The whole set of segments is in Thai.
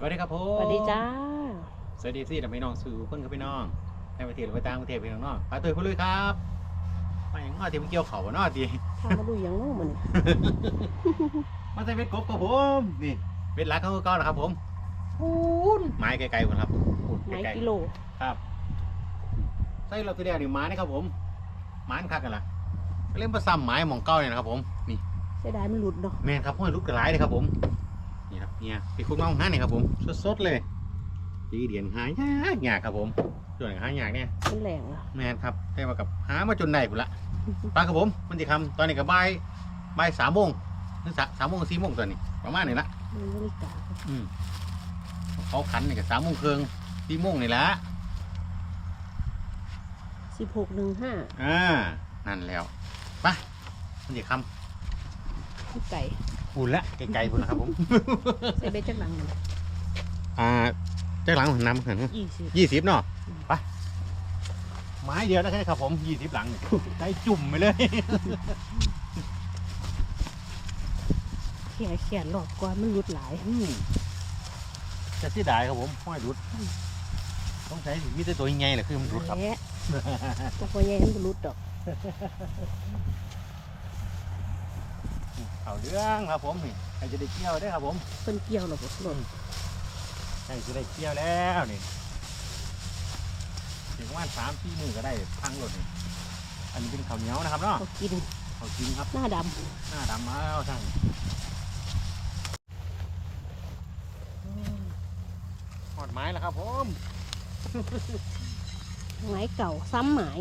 สวัสดีครับผมสวัสดีจ้า สวัสดีสิท่านพี่น้องสู่เพิ่นกับพี่น้องในประเทศหรือไปต่างประเทศพี่น้องเนาะปาตุ้ยพุ่นลุยครับมาอย่างน้อยที่มันเกี่ยวเขาบ่เนาะทีพามาดูอย่างน้องมันมาใส่เบ็ดกบกับผมนี่เบ็ดหลักเขาคือเก่านะครับ ผมพูนไม้ไกลๆพุ่นครับพูนไม้ไกลกิโลๆครับใส่เราตัวเดียวนี่ไม้นะครับ ผมไม้อันคักกันล่ะเล่นประซ้ำไม้หมองเก้าเนี่ยนะครับ ผมนี่เสียดายมันหลุดเนาะแม่นครับห้อยลูกกระไรเลยครับผมนี่ครับ เนี่ยพี่คุณน้องห้าเนี่ยครับผมสดๆเลยดีเดียนหายากยากครับผมส่วนหายากเนี่ยมันแหลงอะแม่นครับแต่ว่ากับหามาจนได้พุ่นละปลาครับผมมันจะคำตอนนี้กับบ่ายบ่ายสามโมงถึงสามสามโมงสี่โมงตอนนี้ประมาณนี้ละมันบริการอืมเขาขันนี่กับสามโมงครึ่งสี่โมงนี่แหละสิบหกหนึ่งห้าอ่านั่นแล้วไปมันจะคที่ไก่ำพุ่นละไกลๆพุ่นละครับผมใส่เบ็ดจักหลังมันอ่าเจ้าหลังหันน้ำหันยี่สิบยี่สิบเนาะไปไม้เดียวนะครับ ผมยี่สิบหลังเนี่ยได้จุ่มไปเลยเขียเขียนหลอดก่อนมันหลุดหลายอืมจะเสียดายครับผมห้อยรุดต้องใช้มีแต่ตัวใหญ่แหละคือมันรุดครับแหละตัวพอแย่มันบ่หลุดดอก เอาเรื่องครับผมนี่ใครจะได้เกี่ยวได้อครับผมเพิ่นเกี่ยวหรอกหล่นใครจะได้เกี่ยวแล้วนี่ถึงว่าสามสี่มือก็ได้พังหลดนี่อันนี้เป็นข้าวเหนียวนะครับเนาะเขากินข้าวจริงครับหน้าดหน้าดำมาแล้วท่านหอดไม้แล้วครับผมำไม้เก่าซ้ำหมาย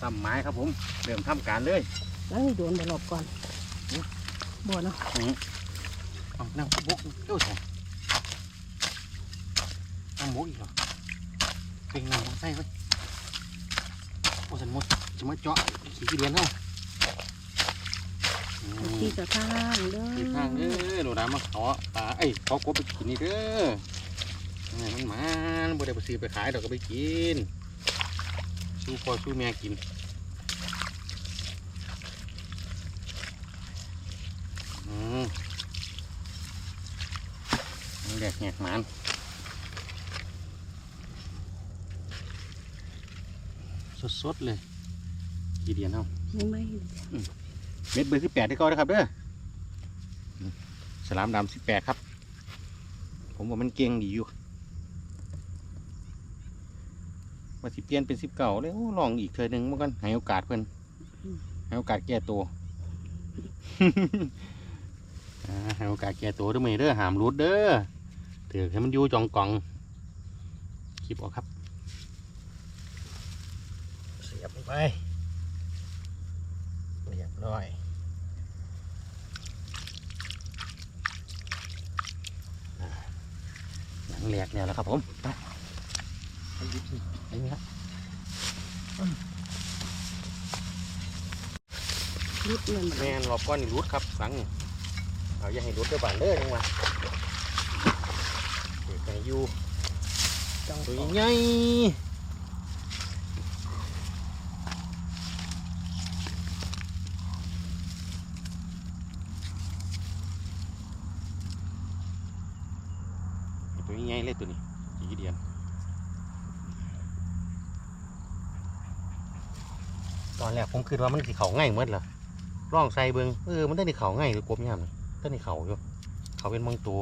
ทำไม้ครับผมเริ่มทำการเลย แล้วนี่โดนไปรอบก่อนอืม บ่เนาะเอาน้ำบุกเจ้าใส่น้ำบุกอีกเหรอเป็นน้ำบุกใส่ไว้โอ้สันหมดจะมาเจาะสีเดือนเท่าอืมที่จะทางเด้อที่ทางเด้อหนูดามาขอปลาเอ้ยขอกบไปกินนี่เด้อเอ้ยมันหมาบ่ได้ไปซื้อไปขายดอกก็ไปกินสู้พ่อสู้แม่กินอืมมัน แดกแหกหมันสดๆเลยกี่เดียนเท่าไม่ไม่เม็ดเบอร์สิบแปดที่ก็นะครับเด้ออืมสลามดำสิบแปดครับ ผมว่ามันเก่งดีอยู่ว่าสิเปลี่ยนเป็นสิบเก่าเลยโอ้ลองอีกเทอหนึ่งเมื่อกันให้โอกาสเพิ่นให้โอกาสแก้ตัวอ่าให้โอกาสแก้ตัวด้วยมือเด้อหามรุดเด้อ ถือให้มันอยู่จองกองคลิปออกครับ เสียบลงไปเรียบร้อยหลังแหลกแล้วแล้วครับผมไปไปหยิบสิไปนี่ครับรุดเงินแม่นรอบก้อนนี่รุดครับหลังนี่เอาอย่าให้รุดเด้วยบานเด้อจังหวะ เด็กให้อยู่จังตัวต่อใหญ่ตัวใหญ่เลยตัวนี้กี่เดียนตอนแรกผมคิดว่ามันสิเขาง่ายหมดเหรอร่องใส่เบิงเออมันได้ในเขาง่ายหรือกบยามเลยได้ในเขาอยู่เขาเป็นบางตัว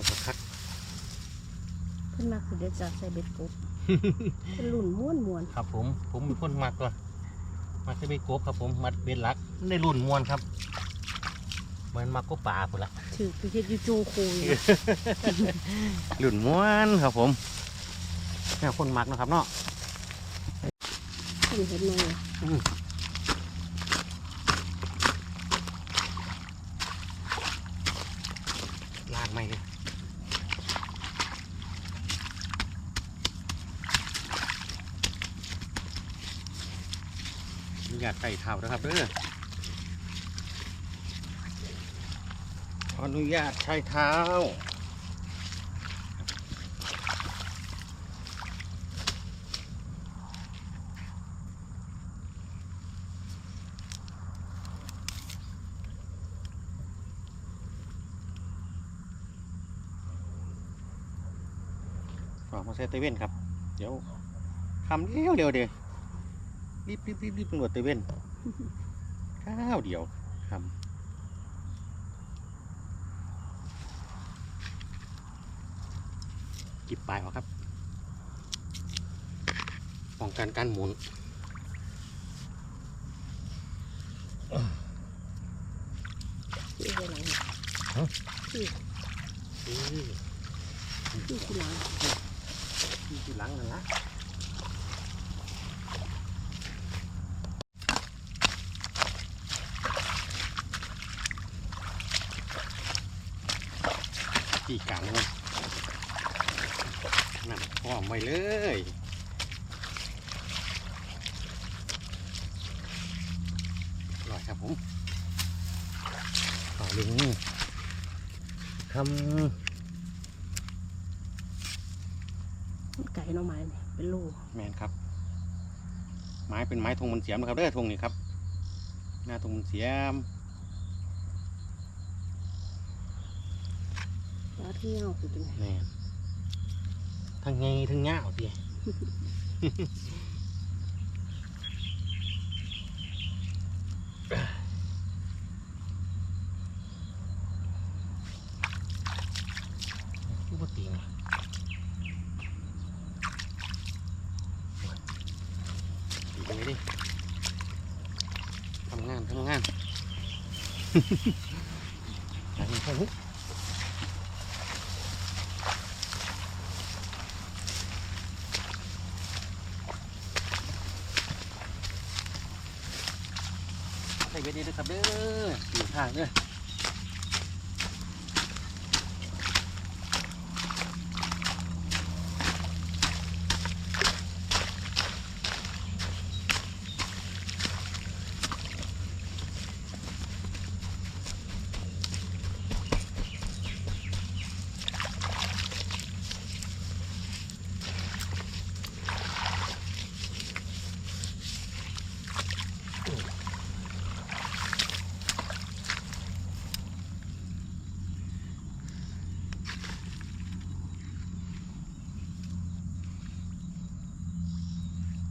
ลงมาคักเพิ่นมาคือเด็ดจากใส่เบ็ดกบเป็นหลุ่นม้วนม้วนครับผม ผมเป็นคนมักตัวมักจะไปกบครับผมมัดเบ็ดลักได้รุ่นม้วนครับเหมันมักก็ป่าพุ่นละถือคือเฮ็ดยูจโคอยู่รุ่นม้วนครับผมแนวคนมักนะครับเนาะเห็นไหม ลากไม่เลย มีอยากใส่เท้านะครับเด้ออนุญาตใช้เท้าฝากมาใส่เตเว่นครับ เดี๋ยวคำเดียวเดียวเดี๋ยว รีบรีบรีบรีบตำรวจเตเว่นข้าวเดียวคำจิบปลายออกครับป้องกันการหมุนที่ไปหลังฮะที่อือที่ที่หลังที่ที่หลังนั่นละ ที่กลางเลยนั่นพ่อมไว้เลยอร่อยครับผมต่อลิงทำมันไก่หน่อไม้นี่เป็นลูกแมนครับ ไม้เป็นไม้ธงมันเสียมนะครับเด้อธงนี่ครับ หน้าธงมันเสียม แล้วที่เอาคือเป็นไงแมนทั้งไงทั้งเงาวสิปกติไงดีกันเลยดิทำงานทำงาน อันนี้ครับ ใส่เบ็ดดีนะครับเด้ออยู่ทางเด้อ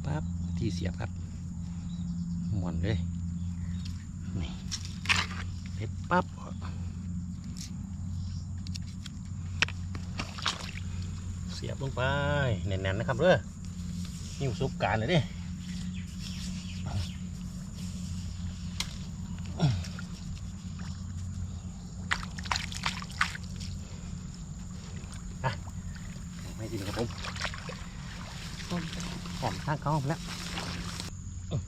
ปั๊บ ที่เสียบครับหมวนเลยนี่เด็ดปั๊บเสียบลงไปแน่นๆนะครับเด้อนี่ประสบการณ์เลยดิไม่ดีครับผมหอมข้างเขาแล้วอื้อ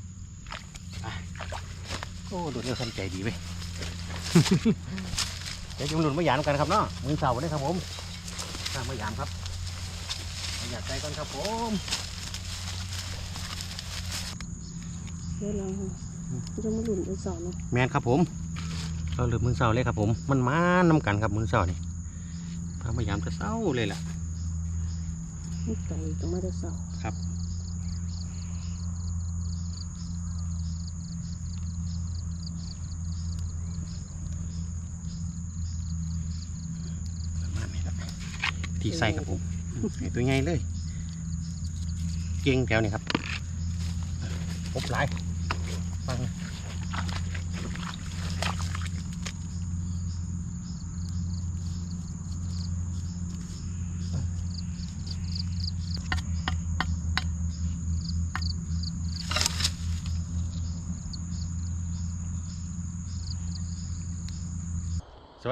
อะ โอ้ดูเนี่ยทำใจดีเว้ย เดี๋ยวจุ่มหนุนมายามกันครับเนาะมือเสาร์นี่ครับผมข้ามมายามครับมาอยากใจกันครับผมเดี๋ยวเราจะมาหลุนไปสอนเนาะแมนครับผม เราลืมมือเสาร์เลยครับผม มันมานำกันครับมือเสาร์นี่ข้ามมายามจะเศร้าเลยล่ะมันไก่ต้องมาจะสอนครับ ประมาณนี้ละ ที่ใส่ครับผมให้ตัวใหญ่เลย เก่งแถวนี้ครับพบหลาย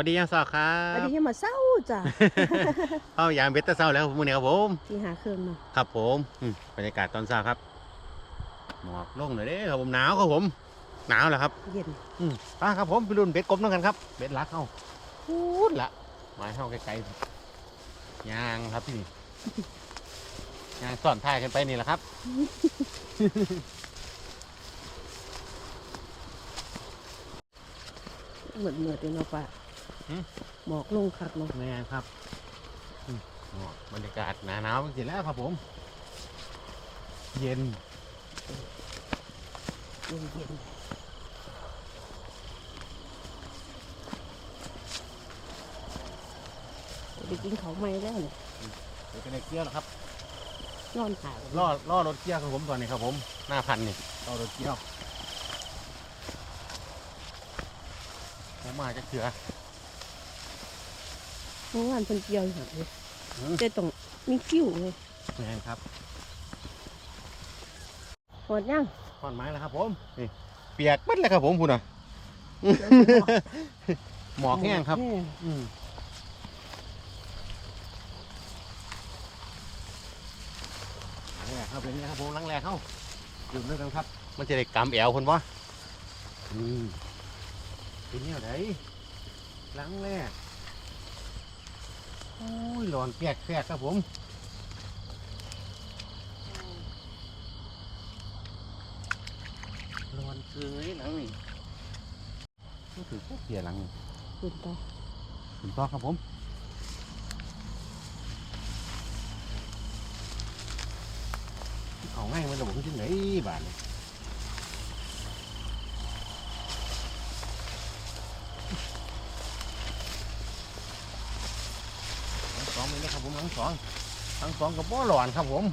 วัสดียังสาวครัอันบนี้ยังมาเศร้าจ้ะเข้ายามเบสเตอร์เศร้าแล้วครับผมเนี่ยครับผมที่หาเครื่องเนาะครับผมอืมบรรยากาศตอนเช้าครับหมอกลงหน่อยเด้ครับผมหนาวครับผม หนาวแล้วครับเย็นอืมอะครับผมไปรุ่นเบ็ดกบนั่งกันครับเบ็ดรักเข้าพูดละหมายเข้าไกลๆยางครับที่นี่ยางซ่อนท้ายกันไปนี่แหละครับเหมือนเหมือนเลยเนาะป่ะ หืมหมอกลงคักเนาะแม่ครับอืมโอ้บรรยากาศหนาหนาวจริงๆแล้วครับผม เย็นเย็นเย็นไปกินเขาวใหม่แล้วเนี่ยเดี๋ยวไปในเกียร์แล้วครับนอนถ่ายล่อล่อรถเกียร์ของผมตอนนี้ครับผมหน้าพันนี่ล่อรถเกียร์ผมมาจะเถื่อ เมื่อวานเพิ่นเกี่ยวอยู่เลยอืมแต่ต้องมีคิ้วเลยแม่นครับหมดยังขอนไม้แล้วครับผมนี่เปียกหมัดเลยครับผมพูดน่ะหมอกแห้งครับแห้งอืมหลังแรกครับเป็นไงครับผมหลังแรกเข้าดื่มด้วยกันครับ มันจะได้กำแอวคนวะอืมเป็นเนี่ยไหนหลังแรก โอ้ยหลอนแปลกแปลกครับผมหลอนเกยหลังนี่ก็ถือพวกเสียหลังนี่คุณตาถูกต้องครับผมเขาง่ายมันระบบที่ไหนบ้านนี่ทั้งสองเลยนะครับผม ทั้งสองทั้งสองกับบ่อหลอนครับผม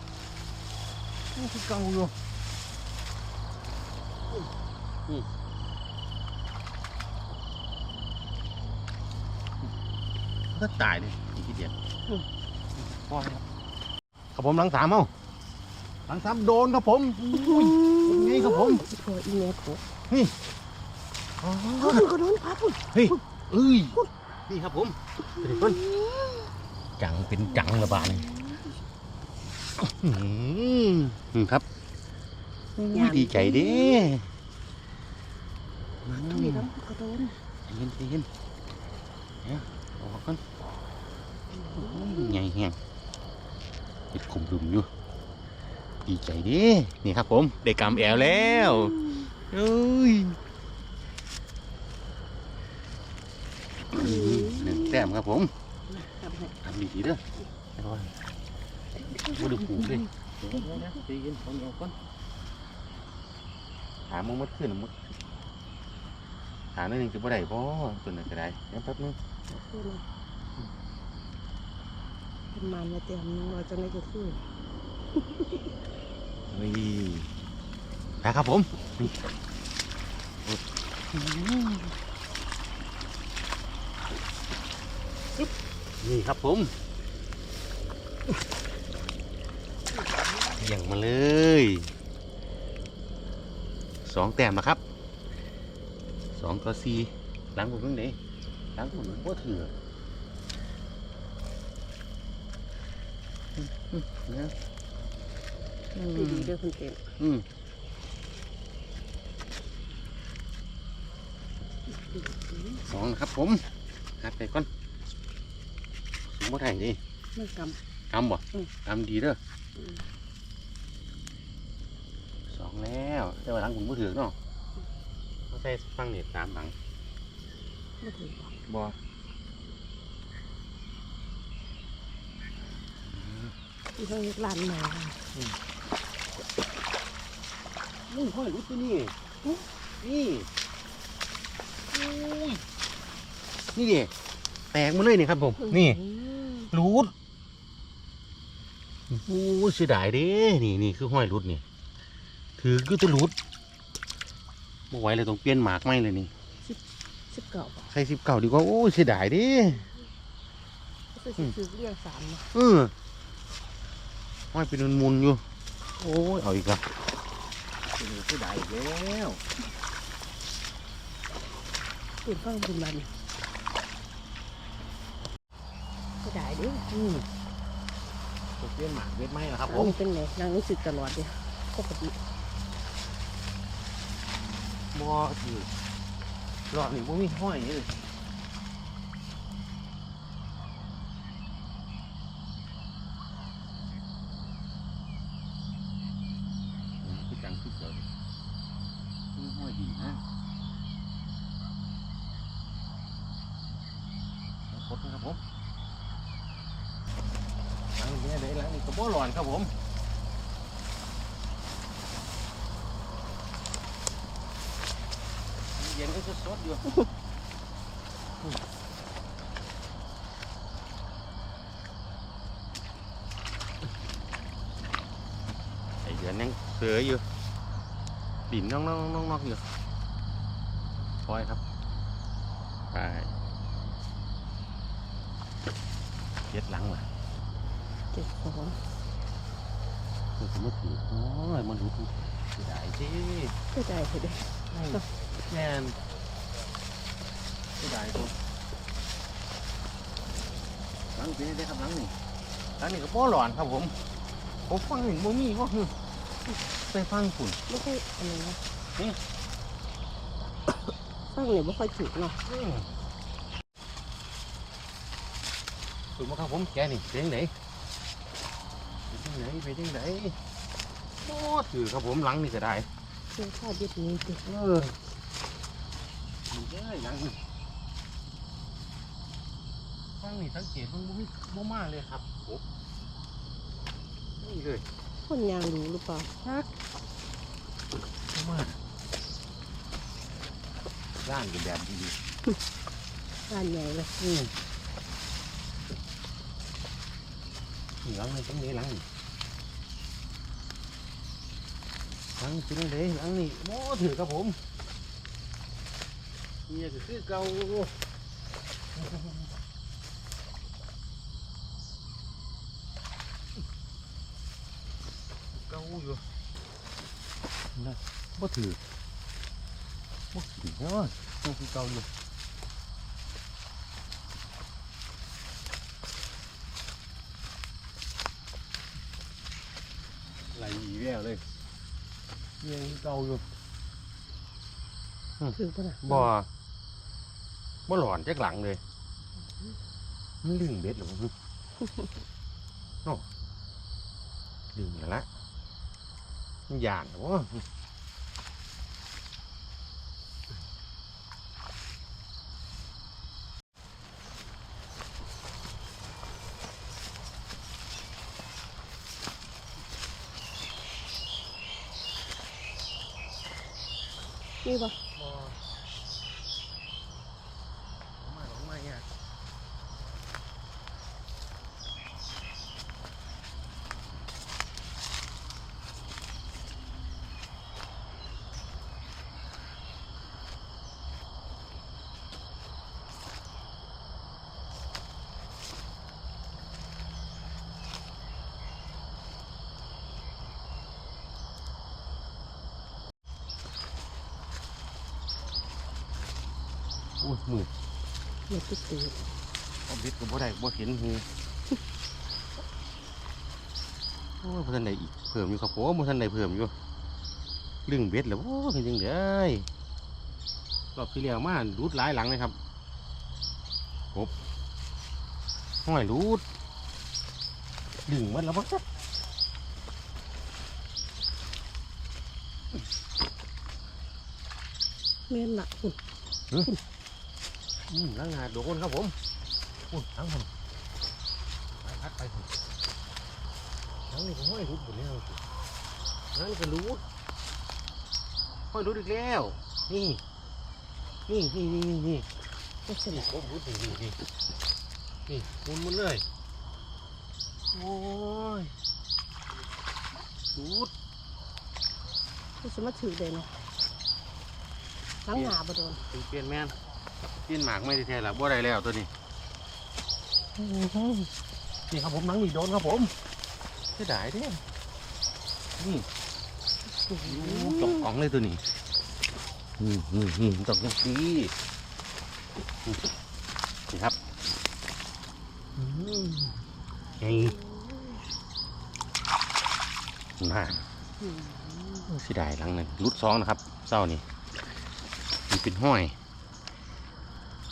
นี่คือเก่าอยู่นี่ก็ตายเลยอีกทีเดียวพอแล้วครับผมหลังสามเอาหลังสามโดนครับผมอุ้ยเป็นไงครับผมพออีเมลโผล่อ๋อเขาคุณก็โดนพาพุ่นเฮ้ยเอ้ยนี่ครับผมเดี๋ยวก่อน จังเป็นจังระบาดนี่อื้อหือครับอุ้ยดีใจเด้ทุยแล้วก็โดนใจเย็นใจเย็นเดี๋ยวออกก่อนใหญ่แห้งติดขุมดุมอยู่ดีใจเดินี่ครับผมได้กำแอวแล้วเอ้ยหนึ่งแต้มครับผม ทำให้ทำดีๆเด้อไม่ว่าบ่ได้ผูกเลยเดี๋ยวๆนะใจเย็นเอาเอาก่อนหามึงมัดขึ้นมึงหาหน่อยหนึงจะบ่ได้บ่ตัวนั้นก็ได้เดี๋ยวแป๊บนึงขึ้นเลยเป็นมันมาเต็มเราจะไม่จะขึ้นนี่นะครับผมนี่ นี่ครับผมอย่างมาเลยสองแต้มนะครับสองต่อสี่หลังผมตรงไหนหลังผมก็ถือเนี่ยนั่งดีๆด้วยคุณเต็มอืมสองนะครับผมหัดไปก่อน มมติไทยดิมันกกำบ่อืมกำดีเด้ออมสองแล้วแต่ว่าหลังผมก็ถือเนาะเขาใส่ฟังเน็ตสามหลังำไม่ถึงบ่ที่เขาเรียกลานมานี่ห้อยรุดตัวนี่ นี่อุ้ยนี่ดิแตกมาเลยนี่ครับผม นี่ รูดโอ้ยเสียดายเด้นี่นี่คือห้อยรูดนี่ ถือก็จะรูดบ่ไหวเลยต้องเปลี่ยนหมากไม่เลยนี่สิบเก้าใส่สิบเก่าดีกว่า โอ้ยเสียดายเด้ก็คือสิบเรียงสามนะเออห้อยเป็นมุนๆอยู่ โอ้ย เอาอีกแล้วเสียดายอีกแล้วตื่นฟังคุณบันก็ได้ด้วยอืมต้องเปลี่ยนหมากเวทไหมล่ะครับผผมมเป็นไงนางรู้สึกตลอดเลยปกติบ่ถือรอบนี้บ่มีห้อยเลยคือจังคือเกิดมีห้อยดีนะกดนะครับผมหลัง นี้เลยหลังนี้ก็บ่ร้อนครับผมเย็นก็จะสดอยู่ไอเดือนยังเสืออยู่ดินน้องน้องน้องน้องอยู่คอยครับไปเย็ดหลังว่ะ เจ็ดสองมันจะมาถือโอ้ยมันรู้เสียดายสิก็ได้เถอะเด้แม่นเสียดายตัวหลังเป็นไงได้ครับหลังนี่หลังนี่ก็ป้อหลอนครับผมผมฟังหนึ่งบ่มีว่าคือไปฟังฝุ่นไม่ค่อยอะไรนะนี่ฟังเนี่ยไม่ค่อยถูกเนาะถูกไหมครับผมแกนี่เสียงไหน ไปทางไหนไปทางไหนโอ้ถือครับผมหลังนี่ก็ได้เชื่อข้าวเด็ดนี้ติเออนี่ได้หลังนี่ฟังนี่สังเกตมันบ่มีบ่มาเลยครับโอ้นี่เลยคนยางรู้หรือเปล่าบ่มาย่านกันแบบดีร้านใหญ่เลยๆอืมนี่หลังนี่ตรงนี้หลังนี่ หลังจริงเลยหลังนี่โอ้ถือครับผมเนี่ยก็คือเก่าเก่าอยู่นะบ่ถือบ่ถือเนาะยังคือเก่าอยู่ไหลอีแววเลย ยังคือเก่าอยู่ถือป่ะนะบ่บ่หลอนจักหลังเลยมันลึงเบ็ดหรอมึงโอ้ลึงแล้วละมันหยานเหรอ วะนี่ป่ะบ่มาหลงมาเนี่ะ อ้ยมืดเดี๋ยวตุ๊กตื่นเอาเบ็ดก็บ่ได้บ่เห็นหูโอ้ยบ่ทันได้อีกเพิ่มอยู่ครับผมบ่ทันได้เพิ่มอยู่ลึงเบ็ดแล้วโอ้ยเป็นจังไดรอบที่แล้วมารูดหลายหลังเลยครับครบห้อยรูดดึงมันแล้วบ่ครับแม่นละหุ่น อืมล้างหน้าโดนครับผมอุ้ยล้างผมไปพัดไปผมล้างนี่ผมห้อยรูดหมดแล้วล้างนี่ก็รูดห้อยรูดอีกแล้ว นี่ นี่นี่นี่นี่นี่ก็สนี่นุกผมรูดนี่นี่นี่นี่หมุนหมุนเลยโอ้ยรูดก็สามารถถือได้เนาะล้างหนาบ่โดนเป็นเปลี่ยนแม่น เปลี่ยนหมากไม่ได้แท้ละบ่ได้แล้วตัวนี้นี่ครับผมหนังนี่โดนครับผมเสียดายเด้นี่ตกกล่องเลยตัวนี้นี่นี่นี่ตกยังสีนี่ครับไงน่าเสียดายหลังหนึ่งรุดสองนะครับเศร้านี่มันเป็นห้อย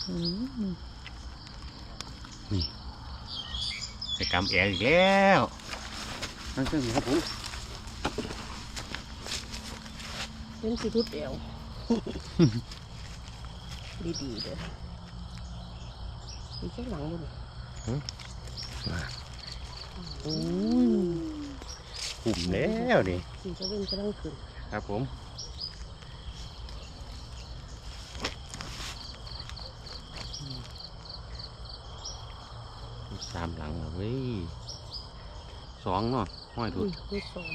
อืมไปกำแอร์อีกแล้วนั่นก็คือครับผมเป็นสิรุดเอวดีๆเด้อมีแค่หลังบุญอุ้ยหุ่มแล้วนี่สีก็เป็นก็ต้องขึ้นครับผมสามหลังเหรอเว้ย สองเนาะห้อยทุอุ้ดยมีสอง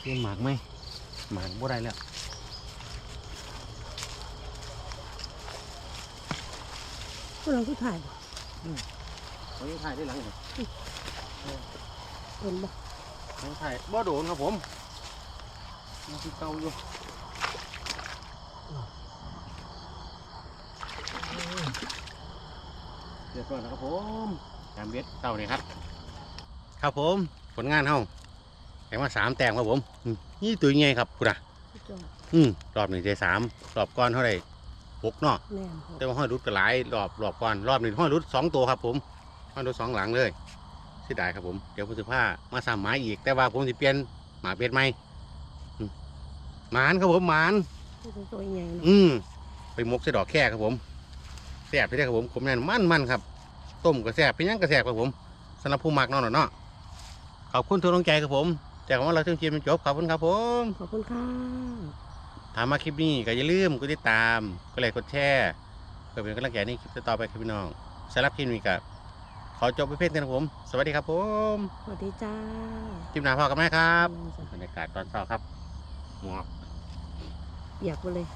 เลี้ยงหมากไหมหมากบ่ได้แล้วพวกเราก็ถ่ายบ่เขาจะถ่ายได้หลังเหรอเห็นบ่เขาถ่ายบ่โดนครับผมมันคือเก่าอยู่เรี ยบร้อยแล้วครับผมจามเบ็ดเต่านี่ครับ ครับผมผลงานเฮาแข่งมาสามแต้มครับผมอืมนี่ตัวใหญ่ครับคุณอะพี่จอดอืมรอบหนึ่งได้สามรอบก่อนเท่าไหร่หกเนาะแน่นหกแต่ว่าห้อยรุดก็หลายรอบรอบก่อนรอบหนึ่งห้อยรุดสองตัวครับผมห้อยรุดสองหลังเลยเสียดายครับผมเดี๋ยวผมจะพามาสามไม้อีก แต่ว่าผมจะเปลี่ยนหมาเป็ดไหมอืมหมานครับผมหมานนี่เป็นตัวใหญ่เนาะอืมไปหมกใส่ดอกแค่ครับผมแซ่บไปได้ครับผมผมแน่นมันมันครับ ต้มก็แซ่บเป็นหยังก็แซ่บครับผมสำหรับผู้มักเนาะเนาะขอบคุณทุกกำลังใจครับผมจากว่าเราเชื่อมเชียร์เป็นจบขอบคุณครับผมขอบคุณค่ะถามมาคลิปนี้ก็อย่าลืมกดติดตามกดไลค์กดแชร์เพื่อเป็นกำลังใจในคลิปต่อๆไปครับพี่น้องสำหรับคลิปนี้ก็ขอจบไปเพียงเท่านี้ครับผม สวัสดีครับผม สวัสดีจ้าคลิปหน้าพอกันไหมครับแม่นจ้ะบรรยากาศตอนเช้าครับหมอกอยากไปเลย